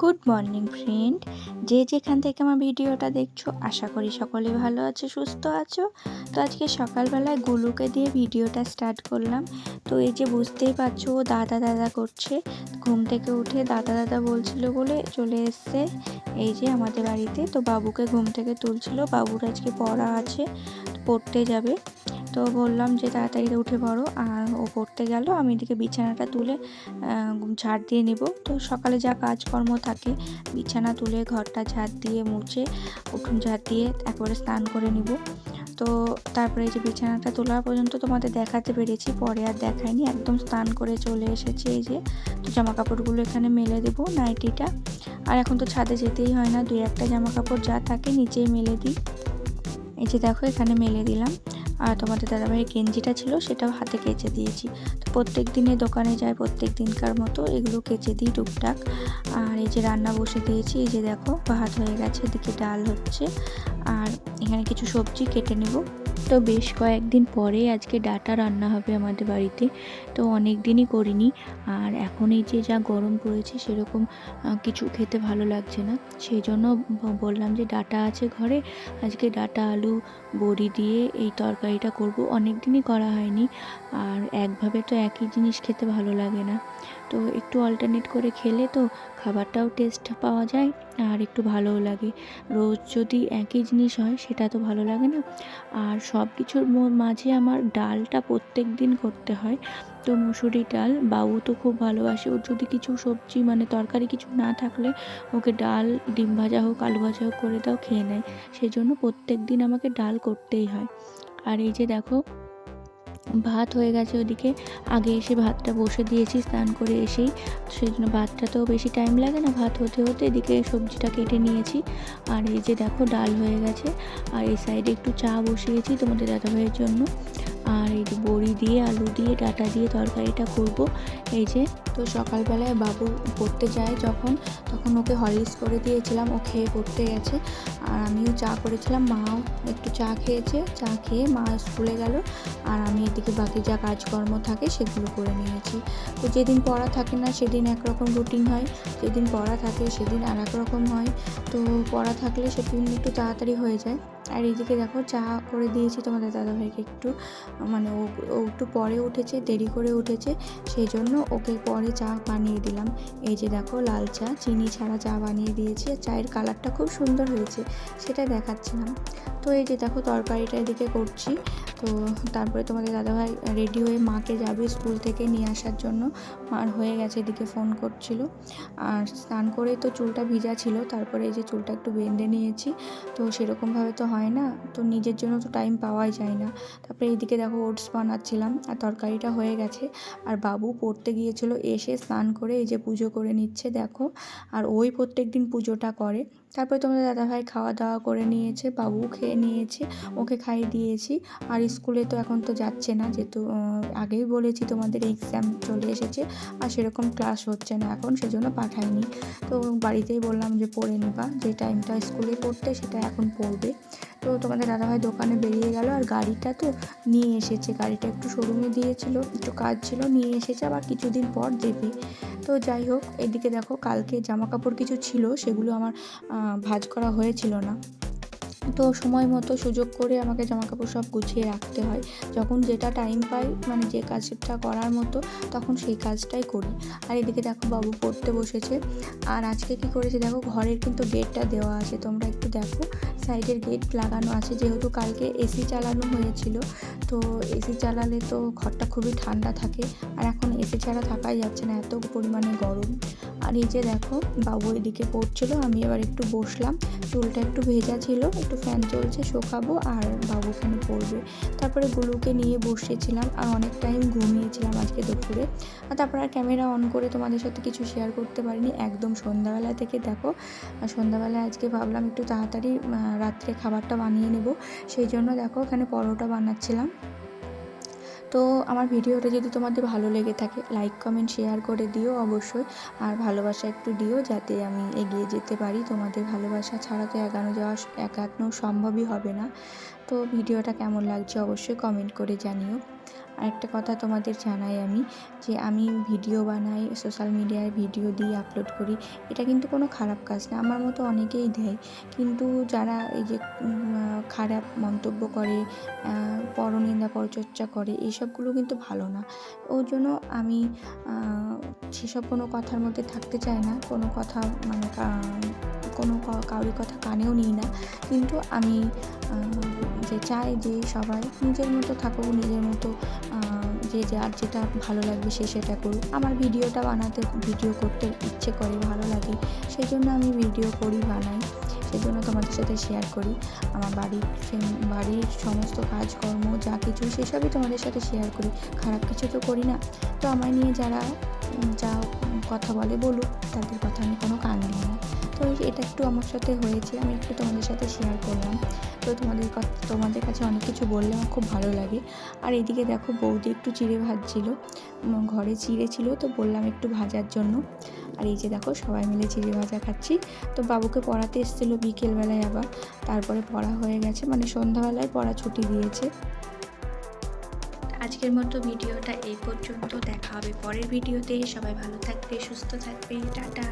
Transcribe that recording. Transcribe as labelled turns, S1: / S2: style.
S1: Good morning friend. যে যেখান থেকে আমার ভিডিওটা দেখছ, আশা করি সকলে ভালো আছো, সুস্থ আছো। তো আজকে সকালবেলায় গুলুকে দিয়ে ভিডিওটা স্টার্ট করলাম। তো এই যে বুঝতেই পারছ, ও দাদা দাদা করছে। ঘুম থেকে উঠে দাদা দাদা বলছিল বলে চলে এসছে এই যে আমাদের বাড়িতে। তো বাবুকে ঘুম থেকে তুলছিল। বাবুর আজকে পড়া আছে, পড়তে যাবে। তো বললাম যে তাড়াতাড়ি উঠে পড়ো। আর ও পড়তে গেল, আমি এদিকে বিছানাটা তুলে ঝাড় দিয়ে নেব। তো সকালে যা কাজকর্ম থাকে, বিছানা তুলে ঘরটা ঝাড় দিয়ে মুছে, উঠুন ঝাড় দিয়ে একবারে স্নান করে নিব। তো তারপরে যে বিছানাটা তোলা পর্যন্ত তোমাদের দেখাতে পেরেছি, পরে আর দেখায়নি একদম স্নান করে চলে এসেছি এই যে। তো জামা কাপড়গুলো এখানে মেলে দেবো নাইটিটা। আর এখন তো ছাদে যেতেই হয় না, দুই একটা জামা কাপড় যা থাকে নিচেই মেলে দিই। এই যে দেখো, এখানে মেলে দিলাম। আর তোমাদের দাদাভাইয়ের গেঞ্জিটা ছিল, সেটাও হাতে কেচে দিয়েছি। তো প্রত্যেক দিনে দোকানে যায় প্রত্যেক দিনকার মতো এগুলো কেচে দিই টুকটাক। আর এই যে রান্না বসে দিয়েছি, এই যে দেখো ভাত হয়ে গেছে, এদিকে ডাল হচ্ছে। আর এখানে কিছু সবজি কেটে নেব। তো বেশ কয়েকদিন পরে আজকে ডাটা রান্না হবে আমাদের বাড়িতে। তো অনেক দিনই করিনি। আর এখন এই যে যা গরম পড়েছে, সেরকম কিছু খেতে ভালো লাগছে না। সেই জন্য বললাম যে ডাটা আছে ঘরে, আজকে ডাটা, আলু বড়ি দিয়ে এই তরকারিটা করব। অনেক দিনই করা হয়নি আর একভাবে তো একই জিনিস খেতে ভালো লাগে না। তো একটু অল্টারনেট করে খেলে তো খাবারটাও টেস্ট পাওয়া যায় আর একটু ভালোও লাগে। রোজ যদি একই জিনিস হয় সেটা তো ভালো লাগে না। আর সব কিছুর মাঝে আমার ডালটা প্রত্যেক দিন করতে হয়। তো মুসুরি ডাল। বাবু তো খুব ভালোবাসে। ওর যদি কিছু সবজি মানে তরকারি কিছু না থাকলে ওকে ডাল, ডিম ভাজা হোক, আলু ভাজা হোক করে দাও, খেয়ে নেয়। সেই জন্য প্রত্যেক দিন আমাকে ডাল করতেই হয়। আর এই যে দেখো ভাত হয়ে গেছে ওদিকে। আগে এসে ভাতটা বসে দিয়েছি, স্নান করে এসেই। সেই জন্য ভাতটা তো বেশি টাইম লাগে না ভাত হতে হতে। এদিকে সবজিটা কেটে নিয়েছি। আর এই যে দেখো ডাল হয়ে গেছে। আর এই সাইডে একটু চা বসিয়েছি তোমাদের দাদাভাইয়ের জন্য। আর এই যে বড়ি দিয়ে, আলু দিয়ে, ডাটা দিয়ে তরকারিটা করব। এই যে তো সকালবেলায় বাবু পড়তে যায় যখন, তখন ওকে হরলিক্স করে দিয়েছিলাম। ও খেয়ে পড়তে গেছে। আর আমিও চা করেছিলাম, মাও একটু চা খেয়েছে, চা খেয়ে মা স্কুলে গেল আর আমি এদিকে বাকি যা কাজকর্ম থাকে সেগুলো করে নিয়েছি। তো যেদিন পড়া থাকে না সেদিন একরকম রুটিন হয়, যেদিন পড়া থাকে সেদিন আর এক রকম হয়। তো পড়া থাকলে সেদিন একটু তাড়াতাড়ি হয়ে যায়। আর এইদিকে দেখো চা করে দিয়েছি তোমাদের দাদাভাইকে একটু মানে ও ও একটু পরে উঠেছে, দেরি করে উঠেছে সেই জন্য ওকে পরে চা বানিয়ে দিলাম। এই যে দেখো লাল চা, চিনি ছাড়া চা বানিয়ে দিয়েছি চায়ের কালারটা খুব সুন্দর হয়েছে। সেটা দেখাচ্ছিলাম। তো এই যে দেখো তরকারিটা এদিকে করছি। তো তারপরে তোমাদের দাদাভাই রেডি হয়ে মাকে যাবে স্কুল থেকে নিয়ে আসার জন্য। মার হয়ে গেছে এদিকে ফোন করছিল। আর স্নান করে তো চুলটা ভিজা ছিল, তারপরে এই যে চুলটা একটু বেঁধে নিয়েছি। তো সেরকমভাবে তো হয় না, তো নিজের জন্য তো টাইম পাওয়াই যায় না। তারপরে এইদিকে দেখো ওটস বানাচ্ছিলাম, আর তরকারিটা হয়ে গেছে। আর বাবু পড়তে গিয়েছিল, এসে স্নান করে এই যে পুজো করে নিচ্ছে, দেখো। আর ওই প্রত্যেক দিন পুজোটা করে। তারপরে তোমাদের দাদাভাই খাওয়া দাওয়া করে নিয়েছে বাবু খেয়ে নিয়েছে, ওকে খাইয়ে দিয়েছি। আর স্কুলে তো এখন তো যাচ্ছে না, যেহেতু আগেই বলেছি তোমাদের এক্সাম চলে এসেছে আর সেরকম ক্লাস হচ্ছে না এখন, সেজন্য পাঠাইনি। তো বাড়িতেই বললাম যে পড়ে নিবা, যে টাইমটা স্কুলে পড়তে সেটা এখন পড়বে। তো তোমাদের দাদাভাই দোকানে বেরিয়ে গেল আর গাড়িটা তো নিয়ে এসেছে, গাড়িটা একটু শোরুমে দিয়েছিল, একটু কাজ ছিল, নিয়ে এসেছে, আবার কিছুদিন পর দেবে। তো যাই হোক, এদিকে দেখো কালকে জামা কাপড় কিছু ছিল, সেগুলো আমার ভাজ করা হয়েছিল না। তো সময় মতো সুযোগ করে আমাকে জামা কাপড় সব গুছিয়ে রাখতে হয়। যখন যেটা টাইম পাই মানে যে কাজটা করার মতো, তখন সেই কাজটাই করি। আর এদিকে দেখো বাবু পড়তে বসেছে। আর আজকে কি করেছে দেখো, ঘরের কিন্তু গেটটা দেওয়া আছে, তোমরা একটু দেখো। সাইডের গেট লাগানো আছে, যেহেতু কালকে এসি চালানো হয়েছিল, তো এসি চালালে তো ঘরটা খুবই ঠান্ডা থাকে। আর এখন এসি ছাড়া থাকাই যাচ্ছে না, এত পরিমাণে গরম। আর এই যে দেখো, বাবু এদিকে পড়ছিল আমি এবার একটু বসলাম। চুলটা একটু ভেজা ছিল, একটু ফ্যান চলছে, শোকাবো আর বাবু ওখানে পড়বে। তারপরে গুলুকে নিয়ে বসেছিলাম আর অনেক টাইম ঘুমিয়েছিলাম আজকে দুপুরে। আর তারপর আর ক্যামেরা অন করে তোমাদের সাথে কিছু শেয়ার করতে পারিনি, একদম সন্ধ্যাবেলা থেকে দেখো। সন্ধ্যাবেলায় আজকে ভাবলাম একটু তাড়াতাড়ি রাত্রে খাবারটা বানিয়ে নেব। সেই জন্য দেখো এখানে পরোটা বানাচ্ছিলাম। তো আমার ভিডিওটা যদি তোমাদের ভালো লেগে থাকে লাইক কমেন্ট শেয়ার করে দিও অবশ্যই। আর ভালোবাসা একটু দিও যাতে আমি এগিয়ে যেতে পারি। তোমাদের ভালোবাসা ছাড়া তো এগানো যাওয়া, একানো সম্ভবই হবে না। তো ভিডিওটা কেমন লাগছে অবশ্যই কমেন্ট করে জানিও। আরেকটা কথা তোমাদের জানাই আমি, যে আমি ভিডিও বানাই সোশ্যাল মিডিয়ায় ভিডিও দিই আপলোড করি, এটা কিন্তু কোনো খারাপ কাজ না, আমার মতো অনেকেই দেয়। কিন্তু যারা এই যে খারাপ মন্তব্য করে পরনিন্দা পরচর্চা করে, এইসবগুলো কিন্তু ভালো না। ওই জন্য আমি সেসব কোনো কথার মধ্যে থাকতে চাই না, কোনো কথা মানে কোনো ক- কারোর কথা কানেও নিই না। কিন্তু আমি যে চাই যে সবাই নিজের মতো থাকুক, নিজের মতো যে যার যেটা ভালো লাগবে সে সেটা করুক। আমার ভিডিওটা বানাতে, ভিডিও করতে ইচ্ছে করে, ভালো লাগে। সেই জন্য আমি ভিডিও করি, বানাই। সেই জন্য তোমাদের সাথে শেয়ার করি। আমার বাড়ির বাড়ির সমস্ত কাজকর্ম, যা কিছু, সেসবই তোমাদের সাথে শেয়ার করি। খারাপ কিছু তো করি না। তো আমায় নিয়ে যারা যা কথা বলে বলুক, তাদের কথা আমি কোনো কান দিই না। তো এটা একটু আমার সাথে হয়েছে, আমি একটু তোমাদের সাথে শেয়ার করলাম। তো তোমাদের তোমাদের কাছে অনেক কিছু বললে আমার খুব ভালো লাগে। আর এদিকে দেখো বৌদি একটু চিড়ে ভাজছিল ঘরে চিড়ে ছিল, তো বললাম একটু ভাজার জন্য। আর এই যে দেখো সবাই মিলে চিড়ে ভাজা খাচ্ছি। তো বাবুকে পড়াতে এসেছিল বিকেলবেলায় আবার, তারপরে পড়া হয়ে গেছে মানে সন্ধ্যাবেলায় পড়া ছুটি দিয়েছে। আজকের মতো ভিডিওটা এই পর্যন্ত, দেখা হবে পরের ভিডিওতে। সবাই ভালো থাকবে, সুস্থ থাকবে, টাটা।